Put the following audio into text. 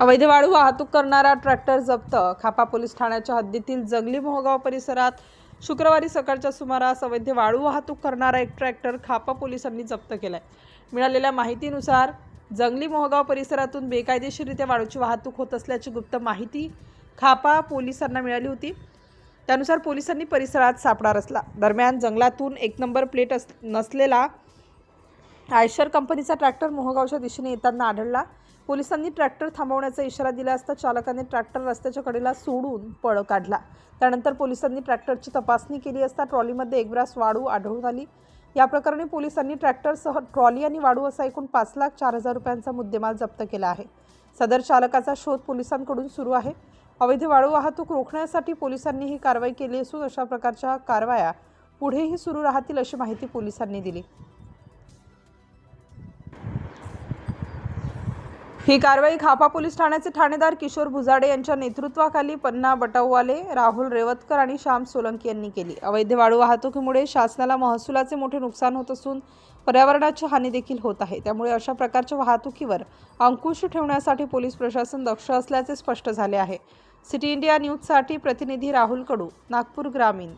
अवैध वाळू वाहतूक करणारा ट्रॅक्टर जप्त. खापा पोलीस ठाण्याच्या हद्दीतील जंगली मोहगाव परिसरात शुक्रवारी सकाळच्या सुमारास अवैध वाळू वाहतूक करणारा एक ट्रॅक्टर खापा पोलिसांनी जप्त केलाय. मिळालेल्या माहितीनुसार जंगली मोहगाव परिसरातून बेकायदेशीररित्या वाळूची वाहतूक होत असल्याची गुप्त माहिती खापा पोलिसांना मिळाली होती. त्यानुसार पोलिसांनी परिसरात सापडा रचला. दरम्यान जंगलातून एक नंबर प्लेट अस नसलेला आयशर कंपनीचा ट्रॅक्टर मोहगावच्या दिशेने येताना आढळला. पोलिसांनी ट्रॅक्टर थांबवण्याचा इशारा दिला असता चालकाने ट्रॅक्टर रस्त्याच्या कडेला सोडून पळ काढला. त्यानंतर पोलिसांनी ट्रॅक्टरची तपासणी केली असता ट्रॉलीमध्ये एक ब्रास वाळू आढळून आली. या प्रकरणी पोलिसांनी ट्रॅक्टरसह ट्रॉली आणि वाळू असा एकूण पाच लाख चार हजार रुपयांचा मुद्देमाल जप्त केला आहे. सदर चालकाचा शोध पोलिसांकडून सुरू आहे. अवैध वाळू वाहतूक रोखण्यासाठी पोलिसांनी ही कारवाई केली असून अशा प्रकारच्या कारवाया पुढेही सुरू राहतील अशी माहिती पोलिसांनी दिली. ही कारवाई खापा पोलीस ठाण्याचे ठाणेदार किशोर भुजाडे यांच्या नेतृत्वाखाली पन्ना बटाववाले राहुल रेवतकर आणि श्याम सोलंकी यांनी केली. अवैध वाळू वाहतुकीमुळे शासनाला महसुलाचे मोठे नुकसान होत असून पर्यावरणाची हानी देखील होत आहे. त्यामुळे अशा प्रकारच्या वाहतुकीवर अंकुश ठेवण्यासाठी पोलीस प्रशासन दक्ष असल्याचे स्पष्ट झाले आहे. सिटी इंडिया न्यूजसाठी प्रतिनिधी राहुल कडू नागपूर ग्रामीण.